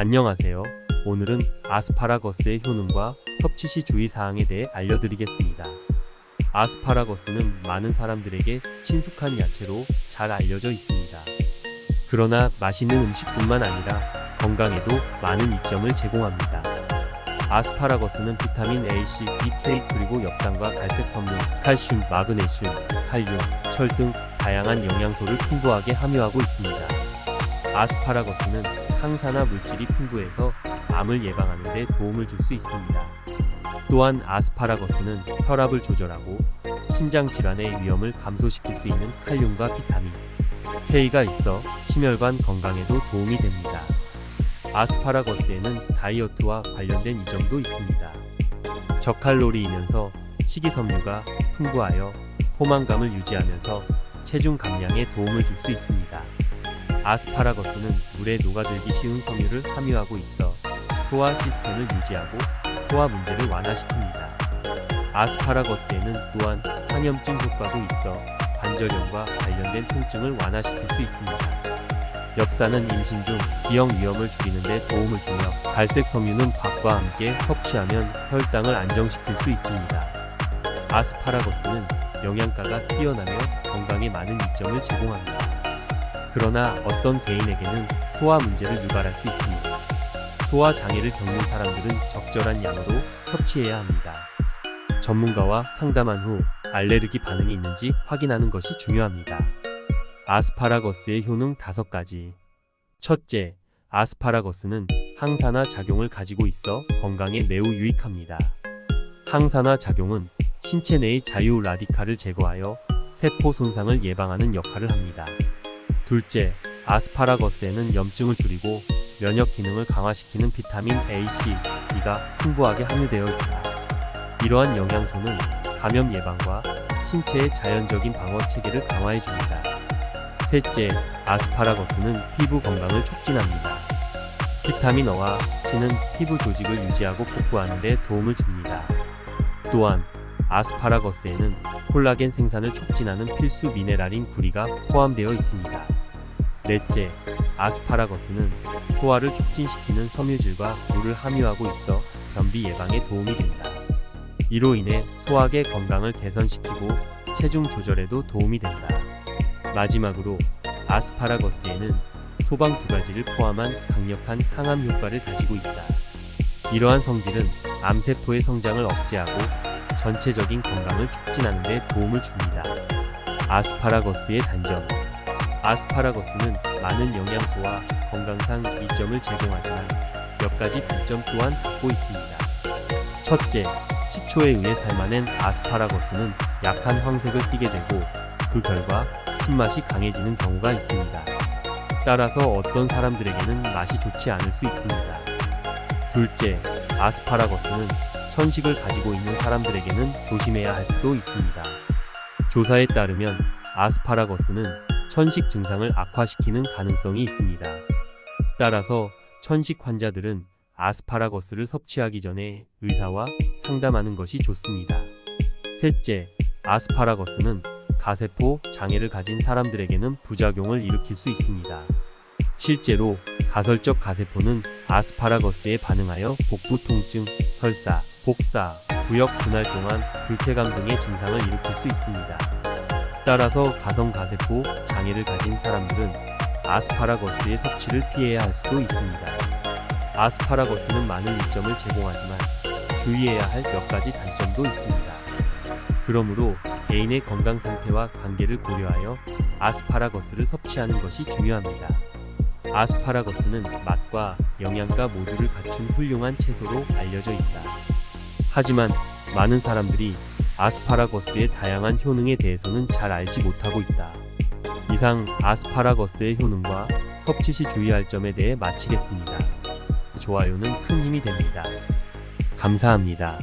안녕하세요. 오늘은 아스파라거스의 효능과 섭취 시 주의사항에 대해 알려드리겠습니다. 아스파라거스는 많은 사람들에게 친숙한 야채로 잘 알려져 있습니다. 그러나 맛있는 음식뿐만 아니라 건강에도 많은 이점을 제공합니다. 아스파라거스는 비타민 A, C, B, K 그리고 엽산과 갈색 섬유, 칼슘, 마그네슘, 칼륨, 철 등 다양한 영양소를 풍부하게 함유하고 있습니다. 아스파라거스는 항산화 물질이 풍부해서 암을 예방하는 데 도움을 줄 수 있습니다. 또한 아스파라거스는 혈압을 조절하고 심장 질환의 위험을 감소시킬 수 있는 칼륨과 비타민 K가 있어 심혈관 건강에도 도움이 됩니다. 아스파라거스에는 다이어트와 관련된 이점도 있습니다. 저칼로리이면서 식이섬유가 풍부하여 포만감을 유지하면서 체중 감량에 도움을 줄 수 있습니다. 아스파라거스는 물에 녹아들기 쉬운 섬유를 함유하고 있어 소화 시스템을 유지하고 소화 문제를 완화시킵니다. 아스파라거스에는 또한 항염증 효과도 있어 관절염과 관련된 통증을 완화시킬 수 있습니다. 엽산은 임신 중 기형 위험을 줄이는 데 도움을 주며 갈색 섬유는 밥과 함께 섭취하면 혈당을 안정시킬 수 있습니다. 아스파라거스는 영양가가 뛰어나며 건강에 많은 이점을 제공합니다. 그러나 어떤 개인에게는 소화 문제를 유발할 수 있습니다. 소화 장애를 겪는 사람들은 적절한 양으로 섭취해야 합니다. 전문가와 상담한 후 알레르기 반응이 있는지 확인하는 것이 중요합니다. 아스파라거스의 효능 5가지. 첫째, 아스파라거스는 항산화 작용을 가지고 있어 건강에 매우 유익합니다. 항산화 작용은 신체 내의 자유 라디칼을 제거하여 세포 손상을 예방하는 역할을 합니다. 둘째, 아스파라거스에는 염증을 줄이고 면역 기능을 강화시키는 비타민 A, C, B가 풍부하게 함유되어 있다. 이러한 영양소는 감염 예방과 신체의 자연적인 방어 체계를 강화해 줍니다. 셋째, 아스파라거스는 피부 건강을 촉진합니다. 비타민 O와 C는 피부 조직을 유지하고 복구하는 데 도움을 줍니다. 또한 아스파라거스에는 콜라겐 생산을 촉진하는 필수 미네랄인 구리가 포함되어 있습니다. 넷째, 아스파라거스는 소화를 촉진시키는 섬유질과 물을 함유하고 있어 변비 예방에 도움이 된다. 이로 인해 소화계 건강을 개선시키고 체중 조절에도 도움이 된다. 마지막으로 아스파라거스에는 소방 두 가지를 포함한 강력한 항암 효과를 가지고 있다. 이러한 성질은 암세포의 성장을 억제하고 전체적인 건강을 촉진하는 데 도움을 줍니다. 아스파라거스의 단점 아스파라거스는 많은 영양소와 건강상 이점을 제공하지만 몇 가지 단점 또한 갖고 있습니다. 첫째, 식초에 의해 삶아낸 아스파라거스는 약한 황색을 띠게 되고 그 결과 신맛이 강해지는 경우가 있습니다. 따라서 어떤 사람들에게는 맛이 좋지 않을 수 있습니다. 둘째, 아스파라거스는 천식을 가지고 있는 사람들에게는 조심해야 할 수도 있습니다. 조사에 따르면 아스파라거스는 천식 증상을 악화시키는 가능성이 있습니다. 따라서 천식 환자들은 아스파라거스를 섭취하기 전에 의사와 상담하는 것이 좋습니다. 셋째, 아스파라거스는 가세포 장애를 가진 사람들에게는 부작용을 일으킬 수 있습니다. 실제로 가설적 가세포는 아스파라거스에 반응하여 복부 통증, 설사, 복사, 구역 분할 동안 불쾌감 등의 증상을 일으킬 수 있습니다. 따라서 가성 가세포 장애를 가진 사람들은 아스파라거스의 섭취를 피해야 할 수도 있습니다. 아스파라거스는 많은 이점을 제공하지만 주의해야 할 몇 가지 단점도 있습니다. 그러므로 개인의 건강 상태와 관계를 고려하여 아스파라거스를 섭취하는 것이 중요합니다. 아스파라거스는 맛과 영양가 모두를 갖춘 훌륭한 채소로 알려져 있다. 하지만 많은 사람들이 아스파라거스의 다양한 효능에 대해서는 잘 알지 못하고 있다. 이상 아스파라거스의 효능과 섭취 시 주의할 점에 대해 마치겠습니다. 좋아요는 큰 힘이 됩니다. 감사합니다.